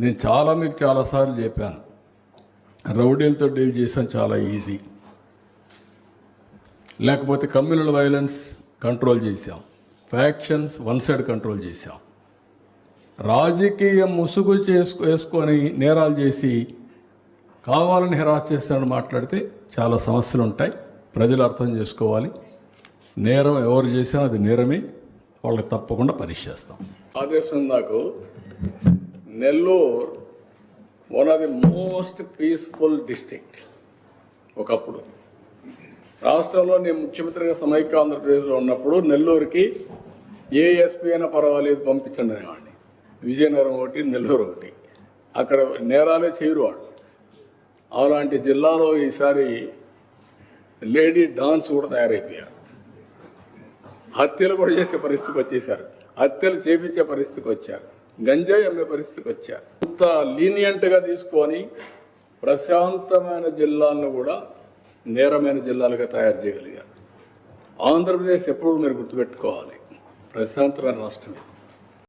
నేను చాలా మీకు చాలాసార్లు చెప్పాను. రౌడీలతో డీల్ చేసాం చాలా ఈజీ. లేకపోతే కమ్యూనల్ వైలెన్స్ కంట్రోల్ చేశాం. ఫ్యాక్షన్స్ వన్ సైడ్ కంట్రోల్ చేశాం. రాజకీయ ముసుగు చేసుకు వేసుకొని నేరాలు చేసి కావాలని హెరాస్ చేస్తానని మాట్లాడితే చాలా సమస్యలు ఉంటాయి. ప్రజలు అర్థం చేసుకోవాలి. నేరం ఎవరు చేసినా అది నేరమే. వాళ్ళకి తప్పకుండా పనిష్ చేస్తాం. ఆదేశం నాకు Nellore one of the most peaceful district ఒకప్పుడు. రాష్ట్రంలో నేను ముఖ్యమంత్రిగా సమైక్య ఆంధ్రప్రదేశ్లో ఉన్నప్పుడు నెల్లూరుకి ఏ ఎస్పీ అయినా పర్వాలేదు పంపించండి అనేవాడిని. విజయనగరం ఒకటి నెల్లూరు ఒకటి. అక్కడ నేరాలే చేయరు వాడు అలాంటి జిల్లాలో ఈసారి లేడీ డాన్స్ కూడా తయారైపోయారు. హత్యలు కూడా చేసే పరిస్థితికి వచ్చేసారు. హత్యలు చేపించే పరిస్థితికి వచ్చారు. గంజాయి అమ్మే పరిస్థితికి వచ్చారు. అంత లీనియంట్గా తీసుకొని ప్రశాంతమైన జిల్లాలను కూడా నేరమైన జిల్లాలుగా తయారు చేయగలిగారు. ఆంధ్రప్రదేశ్ ఎప్పుడు మీరు గుర్తుపెట్టుకోవాలి? ప్రశాంతమైన రాష్ట్రం